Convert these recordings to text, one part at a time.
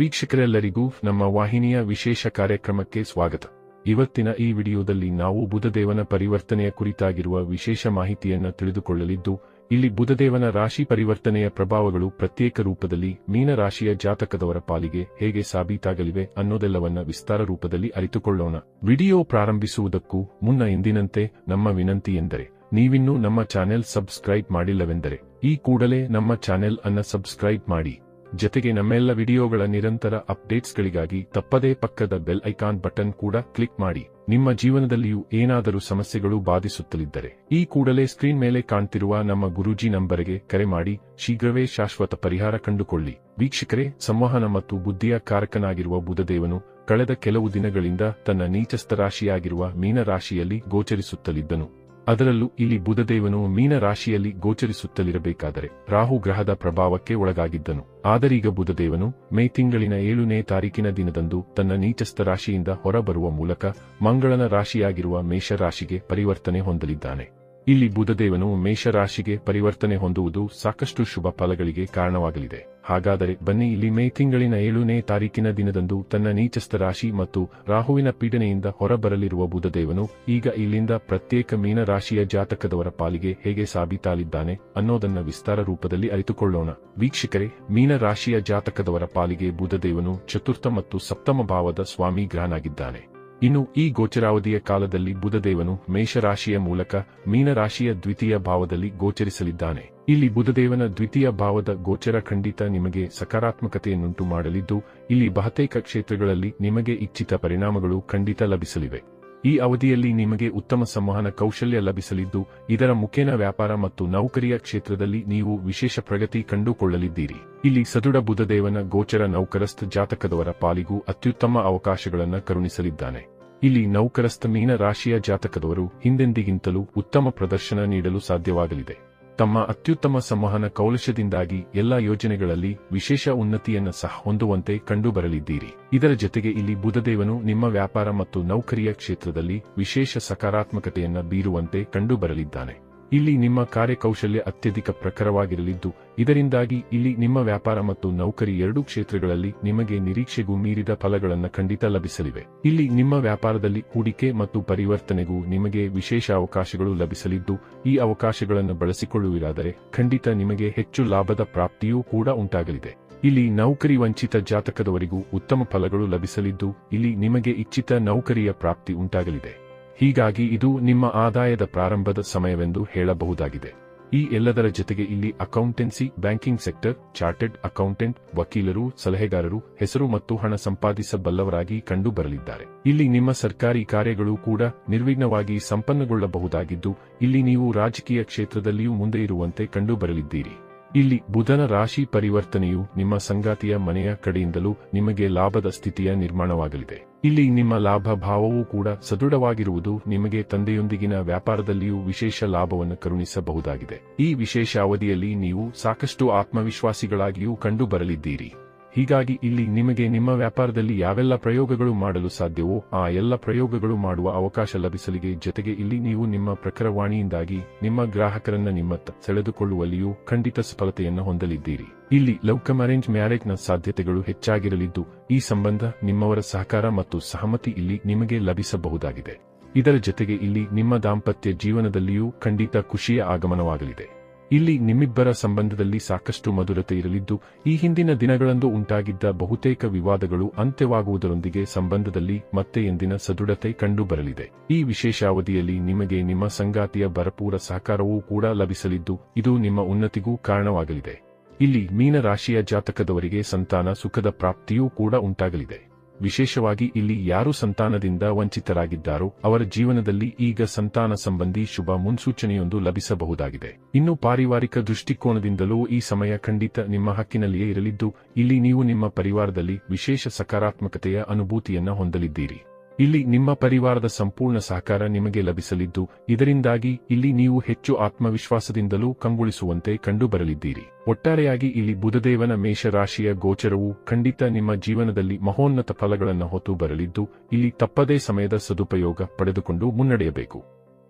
ವೀಕ್ಷಕರೆಲ್ಲರಿಗೂ ನಮ್ಮ ವಾಹಿನಿಯ ವಿಶೇಷ ಕಾರ್ಯಕ್ರಮಕ್ಕೆ ಸ್ವಾಗತ. ಇವತ್ತಿನ ಈ ವಿಡಿಯೋದಲ್ಲಿ ನಾವು ಬುಧದೇವನ ಪರಿವರ್ತನೆಯ ಕುರಿತಾಗಿರುವ ವಿಶೇಷ ಮಾಹಿತಿಯನ್ನು ತಿಳಿದುಕೊಳ್ಳಲಿದ್ದು, ಇಲ್ಲಿ ಬುಧದೇವನ ರಾಶಿ ಪರಿವರ್ತನೆಯ ಪ್ರಭಾವಗಳು ಪ್ರತ್ಯೇಕ ರೂಪದಲ್ಲಿ ಮೀನರಾಶಿಯ ಜಾತಕದವರ ಪಾಲಿಗೆ ಹೇಗೆ ಸಾಬೀತಾಗಲಿವೆ ಅನ್ನೋದೆಲ್ಲವನ್ನ ವಿಸ್ತಾರ ರೂಪದಲ್ಲಿ ಅರಿತುಕೊಳ್ಳೋಣ. ವಿಡಿಯೋ ಪ್ರಾರಂಭಿಸುವುದಕ್ಕೂ ಮುನ್ನ ಎಂದಿನಂತೆ ನಮ್ಮ ವಿನಂತಿ ಎಂದರೆ, ನೀವಿನ್ನೂ ನಮ್ಮ ಚಾನೆಲ್ ಸಬ್ಸ್ಕ್ರೈಬ್ ಮಾಡಿಲ್ಲವೆಂದರೆ, ಈ ಕೂಡಲೇ ನಮ್ಮ ಚಾನೆಲ್ ಅನ್ನ ಸಬ್ಸ್ಕ್ರೈಬ್ ಮಾಡಿ. ಜತೆಗೆ ನಮ್ಮೆಲ್ಲ ವಿಡಿಯೋಗಳ ನಿರಂತರ ಅಪ್ಡೇಟ್ಸ್ಗಳಿಗಾಗಿ ತಪ್ಪದೇ ಪಕ್ಕದ ಬೆಲ್ ಐಕಾನ್ ಬಟನ್ ಕೂಡ ಕ್ಲಿಕ್ ಮಾಡಿ. ನಿಮ್ಮ ಜೀವನದಲ್ಲಿಯೂ ಏನಾದರೂ ಸಮಸ್ಯೆಗಳು ಬಾಧಿಸುತ್ತಲಿದ್ದರೆ ಈ ಕೂಡಲೇ ಸ್ಕ್ರೀನ್ ಮೇಲೆ ಕಾಣ್ತಿರುವ ನಮ್ಮ ಗುರೂಜಿ ನಂಬರ್ಗೆ ಕರೆ ಮಾಡಿ. ಶೀಘ್ರವೇ ಶಾಶ್ವತ ಪರಿಹಾರ ಕಂಡುಕೊಳ್ಳಿ. ವೀಕ್ಷಕರೇ, ಸಂವಹನ ಮತ್ತು ಬುದ್ಧಿಯ ಕಾರಕನಾಗಿರುವ ಬುಧದೇವನು ಕಳೆದ ಕೆಲವು ದಿನಗಳಿಂದ ತನ್ನ ನೀಚಸ್ಥ ರಾಶಿಯಾಗಿರುವ ಮೀನರಾಶಿಯಲ್ಲಿ ಗೋಚರಿಸುತ್ತಲಿದ್ದನು. ಅದರಲ್ಲೂ ಇಲ್ಲಿ ಬುಧದೇವನು ಮೀನ ರಾಶಿಯಲ್ಲಿ ಗೋಚರಿಸುತ್ತಲಿರಬೇಕಾದರೆ ರಾಹು ಗ್ರಹದ ಪ್ರಭಾವಕ್ಕೆ ಒಳಗಾಗಿದ್ದನು. ಆದರೀಗ ಬುಧದೇವನು ಮೇ ತಿಂಗಳಿನ ಏಳನೇ ತಾರೀಕಿನ ದಿನದಂದು ತನ್ನ ನೀಚಸ್ಥ ರಾಶಿಯಿಂದ ಹೊರಬರುವ ಮೂಲಕ ಮಂಗಳನ ರಾಶಿಯಾಗಿರುವ ಮೇಷರಾಶಿಗೆ ಪರಿವರ್ತನೆ ಹೊಂದಲಿದ್ದಾನೆ. ಇಲ್ಲಿ ಬುಧದೇವನು ಮೇಷರಾಶಿಗೆ ಪರಿವರ್ತನೆ ಹೊಂದುವುದು ಸಾಕಷ್ಟು ಶುಭ ಫಲಗಳಿಗೆ ಕಾರಣವಾಗಲಿದೆ. ಹಾಗಾದರೆ ಬನ್ನಿ ಇಲ್ಲಿ ಮೇ ತಿಂಗಳಿನ ಏಳನೇ ತಾರೀಕಿನ ದಿನದಂದು ತನ್ನ ನೀಚಸ್ಥ ರಾಶಿ ಮತ್ತು ರಾಹುವಿನ ಪೀಡನೆಯಿಂದ ಹೊರಬರಲಿರುವ ಬುಧದೇವನು ಈಗ ಇಲ್ಲಿಂದ ಪ್ರತ್ಯೇಕ ಮೀನ ರಾಶಿಯ ಜಾತಕದವರ ಪಾಲಿಗೆ ಹೇಗೆ ಸಾಬೀತಾಲಿದ್ದಾನೆ ಅನ್ನೋದನ್ನ ವಿಸ್ತಾರ ರೂಪದಲ್ಲಿ ಅರಿತುಕೊಳ್ಳೋಣ. ವೀಕ್ಷಕರೇ ಮೀನ ರಾಶಿಯ ಜಾತಕದವರ ಪಾಲಿಗೆ ಬುಧದೇವನು ಚತುರ್ಥ ಮತ್ತು ಸಪ್ತಮ ಭಾವದ ಸ್ವಾಮಿ ಗ್ರಹನಾಗಿದ್ದಾನೆ. ಇನ್ನು ಈ ಗೋಚರಾವಧಿಯ ಕಾಲದಲ್ಲಿ ಬುಧದೇವನು ಮೇಷರಾಶಿಯ ಮೂಲಕ ಮೀನರಾಶಿಯ ದ್ವಿತೀಯ ಭಾವದಲ್ಲಿ ಗೋಚರಿಸಲಿದ್ದಾನೆ. ಇಲ್ಲಿ ಬುಧದೇವನ ದ್ವಿತೀಯ ಭಾವದ ಗೋಚರ ಖಂಡಿತ ನಿಮಗೆ ಸಕಾರಾತ್ಮಕತೆಯನ್ನುಂಟು ಮಾಡಲಿದ್ದು, ಇಲ್ಲಿ ಬಹುತೇಕ ಕ್ಷೇತ್ರಗಳಲ್ಲಿ ನಿಮಗೆ ಇಚ್ಛಿತ ಪರಿಣಾಮಗಳು ಖಂಡಿತ ಲಭಿಸಲಿವೆ. ಈ ಅವಧಿಯಲ್ಲಿ ನಿಮಗೆ ಉತ್ತಮ ಸಂವಹನ ಕೌಶಲ್ಯ ಲಭಿಸಲಿದ್ದು, ಇದರ ಮುಖೇನ ವ್ಯಾಪಾರ ಮತ್ತು ನೌಕರಿಯ ಕ್ಷೇತ್ರದಲ್ಲಿ ನೀವು ವಿಶೇಷ ಪ್ರಗತಿ ಕಂಡುಕೊಳ್ಳಲಿದ್ದೀರಿ. ಇಲ್ಲಿ ಸದೃಢ ಬುಧದೇವನ ಗೋಚರ ನೌಕರಸ್ಥ ಜಾತಕದವರ ಪಾಲಿಗೂ ಅತ್ಯುತ್ತಮ ಅವಕಾಶಗಳನ್ನು ಕರುಣಿಸಲಿದ್ದಾನೆ. ಇಲ್ಲಿ ನೌಕರಸ್ಥ ಮೀನ ರಾಶಿಯ ಜಾತಕದವರು ಹಿಂದೆಂದಿಗಿಂತಲೂ ಉತ್ತಮ ಪ್ರದರ್ಶನ ನೀಡಲು ಸಾಧ್ಯವಾಗಲಿದೆ. ತಮ್ಮ ಅತ್ಯುತ್ತಮ ಸಂವಹನ ಕೌಲಶದಿಂದಾಗಿ ಎಲ್ಲಾ ಯೋಜನೆಗಳಲ್ಲಿ ವಿಶೇಷ ಉನ್ನತಿಯನ್ನು ಸಹ ಹೊಂದುವಂತೆ ಕಂಡುಬರಲಿದ್ದೀರಿ. ಇದರ ಜೊತೆಗೆ ಇಲ್ಲಿ ಬುಧದೇವನು ನಿಮ್ಮ ವ್ಯಾಪಾರ ಮತ್ತು ನೌಕರಿಯ ಕ್ಷೇತ್ರದಲ್ಲಿ ವಿಶೇಷ ಸಕಾರಾತ್ಮಕತೆಯನ್ನು ಬೀರುವಂತೆ ಕಂಡುಬರಲಿದ್ದಾನೆ. ಇಲ್ಲಿ ನಿಮ್ಮ ಕಾರ್ಯಕೌಶಲ್ಯ ಅತ್ಯಧಿಕ ಪ್ರಖರವಾಗಿರಲಿದ್ದು, ಇದರಿಂದಾಗಿ ಇಲ್ಲಿ ನಿಮ್ಮ ವ್ಯಾಪಾರ ಮತ್ತು ನೌಕರಿ ಎರಡೂ ಕ್ಷೇತ್ರಗಳಲ್ಲಿ ನಿಮಗೆ ನಿರೀಕ್ಷೆಗೂ ಮೀರಿದ ಫಲಗಳನ್ನು ಖಂಡಿತ ಲಭಿಸಲಿವೆ. ಇಲ್ಲಿ ನಿಮ್ಮ ವ್ಯಾಪಾರದಲ್ಲಿ ಹೂಡಿಕೆ ಮತ್ತು ಪರಿವರ್ತನೆಗೂ ನಿಮಗೆ ವಿಶೇಷ ಅವಕಾಶಗಳು ಲಭಿಸಲಿದ್ದು, ಈ ಅವಕಾಶಗಳನ್ನು ಬಳಸಿಕೊಳ್ಳುವಿರಾದರೆ ಖಂಡಿತ ನಿಮಗೆ ಹೆಚ್ಚು ಲಾಭದ ಪ್ರಾಪ್ತಿಯೂ ಕೂಡ ಉಂಟಾಗಲಿದೆ. ಇಲ್ಲಿ ನೌಕರಿ ವಂಚಿತ ಜಾತಕದವರಿಗೂ ಉತ್ತಮ ಫಲಗಳು ಲಭಿಸಲಿದ್ದು, ಇಲ್ಲಿ ನಿಮಗೆ ಇಚ್ಛಿತ ನೌಕರಿಯ ಪ್ರಾಪ್ತಿ ಉಂಟಾಗಲಿದೆ. ಹೀಗಾಗಿ ಇದು ನಿಮ್ಮ ಆದಾಯದ ಪ್ರಾರಂಭದ ಸಮಯವೆಂದು ಹೇಳಬಹುದಾಗಿದೆ. ಈ ಎಲ್ಲದರ ಜೊತೆಗೆ ಇಲ್ಲಿ accountancy, banking sector, chartered accountant, ವಕೀಲರು, ಸಲಹೆಗಾರರು, ಹೆಸರು ಮತ್ತು ಹಣ ಸಂಪಾದಿಸಬಲ್ಲವರಾಗಿ ಕಂಡುಬರಲಿದ್ದಾರೆ. ಇಲ್ಲಿ ನಿಮ್ಮ ಸರ್ಕಾರಿ ಕಾರ್ಯಗಳು ಕೂಡ ನಿರ್ವಿಘ್ನವಾಗಿ ಸಂಪನ್ನಗೊಳ್ಳಬಹುದಾಗಿದ್ದು, ಇಲ್ಲಿ ನೀವು ರಾಜಕೀಯ ಕ್ಷೇತ್ರದಲ್ಲಿಯೂ ಮುಂದೆ ಇರುವಂತೆ ಕಂಡುಬರಲಿದ್ದೀರಿ. ಇಲ್ಲಿ ಬುಧನ ರಾಶಿ ಪರಿವರ್ತನೆಯು ನಿಮ್ಮ ಸಂಗಾತಿಯ ಮನೆಯ ಕಡೆಯಿಂದಲೂ ನಿಮಗೆ ಲಾಭದ ಸ್ಥಿತಿಯ ನಿರ್ಮಾಣವಾಗಲಿದೆ. ಇಲ್ಲಿ ನಿಮ್ಮ ಲಾಭ ಭಾವವೂ ಕೂಡ ಸದೃಢವಾಗಿರುವುದು ನಿಮಗೆ ತಂದೆಯೊಂದಿಗಿನ ವ್ಯಾಪಾರದಲ್ಲಿಯೂ ವಿಶೇಷ ಲಾಭವನ್ನು ಕರುಣಿಸಬಹುದಾಗಿದೆ. ಈ ವಿಶೇಷ ಅವಧಿಯಲ್ಲಿ ನೀವು ಸಾಕಷ್ಟು ಆತ್ಮವಿಶ್ವಾಸಿಗಳಾಗಿಯೂ ಕಂಡುಬರಲಿದ್ದೀರಿ. ಹೀಗಾಗಿ ಇಲ್ಲಿ ನಿಮಗೆ ನಿಮ್ಮ ವ್ಯಾಪಾರದಲ್ಲಿ ಯಾವೆಲ್ಲ ಪ್ರಯೋಗಗಳು ಮಾಡಲು ಸಾಧ್ಯವೋ ಆ ಎಲ್ಲ ಪ್ರಯೋಗಗಳು ಮಾಡುವ ಅವಕಾಶ ಲಭಿಸಲಿಗೆ ಜೊತೆಗೆ ಇಲ್ಲಿ ನೀವು ನಿಮ್ಮ ಪ್ರಖರವಾಣಿಯಿಂದಾಗಿ ನಿಮ್ಮ ಗ್ರಾಹಕರನ್ನ ನಿಮ್ಮತ್ತ ಸೆಳೆದುಕೊಳ್ಳುವಲ್ಲಿಯೂ ಖಂಡಿತ ಸಫಲತೆಯನ್ನು ಹೊಂದಲಿದ್ದೀರಿ. ಇಲ್ಲಿ ಲವ್ ಕಮ್ ಅರೇಂಜ್ ಮ್ಯಾರೇಜ್ನ ಸಾಧ್ಯತೆಗಳು ಹೆಚ್ಚಾಗಿರಲಿದ್ದು, ಈ ಸಂಬಂಧ ನಿಮ್ಮವರ ಸಹಕಾರ ಮತ್ತು ಸಹಮತಿ ಇಲ್ಲಿ ನಿಮಗೆ ಲಭಿಸಬಹುದಾಗಿದೆ. ಇದರ ಜೊತೆಗೆ ಇಲ್ಲಿ ನಿಮ್ಮ ದಾಂಪತ್ಯ ಜೀವನದಲ್ಲಿಯೂ ಖಂಡಿತ ಖುಷಿಯ ಆಗಮನವಾಗಲಿದೆ. ಇಲ್ಲಿ ನಿಮ್ಮಿಬ್ಬರ ಸಂಬಂಧದಲ್ಲಿ ಸಾಕಷ್ಟು ಮಧುರತೆ ಇರಲಿದ್ದು, ಈ ಹಿಂದಿನ ದಿನಗಳಂದು ಉಂಟಾಗಿದ್ದ ಬಹುತೇಕ ವಿವಾದಗಳು ಅಂತ್ಯವಾಗುವುದರೊಂದಿಗೆ ಸಂಬಂಧದಲ್ಲಿ ಮತ್ತೆ ಎಂದಿನ ಸದೃಢತೆ ಕಂಡುಬರಲಿದೆ. ಈ ವಿಶೇಷ ಅವಧಿಯಲ್ಲಿ ನಿಮಗೆ ನಿಮ್ಮ ಸಂಗಾತಿಯ ಭರಪೂರ ಸಹಕಾರವೂ ಕೂಡ ಲಭಿಸಲಿದ್ದು, ಇದು ನಿಮ್ಮ ಉನ್ನತಿಗೂ ಕಾರಣವಾಗಲಿದೆ. ಇಲ್ಲಿ ಮೀನರಾಶಿಯ ಜಾತಕದವರಿಗೆ ಸಂತಾನ ಸುಖದ ಪ್ರಾಪ್ತಿಯೂ ಕೂಡ ಉಂಟಾಗಲಿದೆ. ವಿಶೇಷವಾಗಿ ಇಲ್ಲಿ ಯಾರು ಸಂತಾನದಿಂದ ವಂಚಿತರಾಗಿದ್ದಾರೋ ಅವರ ಜೀವನದಲ್ಲಿ ಈಗ ಸಂತಾನ ಸಂಬಂಧಿ ಶುಭ ಮುನ್ಸೂಚನೆಯೊಂದು ಲಭಿಸಬಹುದಾಗಿದೆ. ಇನ್ನು ಪಾರಿವಾರಿಕ ದೃಷ್ಟಿಕೋನದಿಂದಲೂ ಈ ಸಮಯ ಖಂಡಿತ ನಿಮ್ಮ ಹಕ್ಕಿನಲ್ಲಿಯೇ ಇರಲಿದ್ದು, ಇಲ್ಲಿ ನೀವು ನಿಮ್ಮ ಪರಿವಾರದಲ್ಲಿ ವಿಶೇಷ ಸಕಾರಾತ್ಮಕತೆಯ ಅನುಭೂತಿಯನ್ನ ಹೊಂದಲಿದ್ದೀರಿ. ಇಲ್ಲಿ ನಿಮ್ಮ ಪರಿವಾರದ ಸಂಪೂರ್ಣ ಸಹಕಾರ ನಿಮಗೆ ಲಭಿಸಲಿದ್ದು, ಇದರಿಂದಾಗಿ ಇಲ್ಲಿ ನೀವು ಹೆಚ್ಚು ಆತ್ಮವಿಶ್ವಾಸದಿಂದಲೂ ಕಂಗೊಳಿಸುವಂತೆ ಕಂಡುಬರಲಿದ್ದೀರಿ. ಒಟ್ಟಾರೆಯಾಗಿ ಇಲ್ಲಿ ಬುಧದೇವನ ಮೇಷರಾಶಿಯ ಗೋಚರವು ಖಂಡಿತ ನಿಮ್ಮ ಜೀವನದಲ್ಲಿ ಮಹೋನ್ನತ ಫಲಗಳನ್ನು ಹೊತ್ತು ಬರಲಿದ್ದು, ಇಲ್ಲಿ ತಪ್ಪದೇ ಸಮಯದ ಸದುಪಯೋಗ ಪಡೆದುಕೊಂಡು ಮುನ್ನಡೆಯಬೇಕು.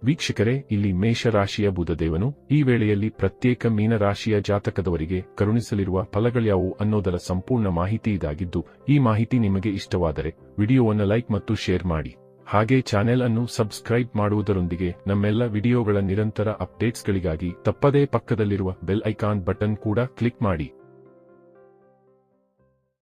ವೀಕ್ಷಕರೇ, ಇಲ್ಲಿ ಮೇಷರಾಶಿಯ ಬುಧದೇವನು ಈ ವೇಳೆಯಲ್ಲಿ ಪ್ರತ್ಯೇಕ ಮೀನರಾಶಿಯ ಜಾತಕದವರಿಗೆ ಕರುಣಿಸಲಿರುವ ಫಲಗಳ್ಯಾವು ಅನ್ನೋದರ ಸಂಪೂರ್ಣ ಮಾಹಿತಿ ಇದಾಗಿದ್ದು, ಈ ಮಾಹಿತಿ ನಿಮಗೆ ಇಷ್ಟವಾದರೆ ವಿಡಿಯೋವನ್ನು ಲೈಕ್ ಮತ್ತು ಶೇರ್ ಮಾಡಿ. ಹಾಗೆ ಚಾನೆಲ್ ಅನ್ನು ಸಬ್ಸ್ಕ್ರೈಬ್ ಮಾಡುವುದರೊಂದಿಗೆ ನಮ್ಮೆಲ್ಲ ವಿಡಿಯೋಗಳ ನಿರಂತರ ಅಪ್ಡೇಟ್ಸ್ಗಳಿಗಾಗಿ ತಪ್ಪದೇ ಪಕ್ಕದಲ್ಲಿರುವ ಬೆಲ್ ಐಕಾನ್ ಬಟನ್ ಕೂಡ ಕ್ಲಿಕ್ ಮಾಡಿ.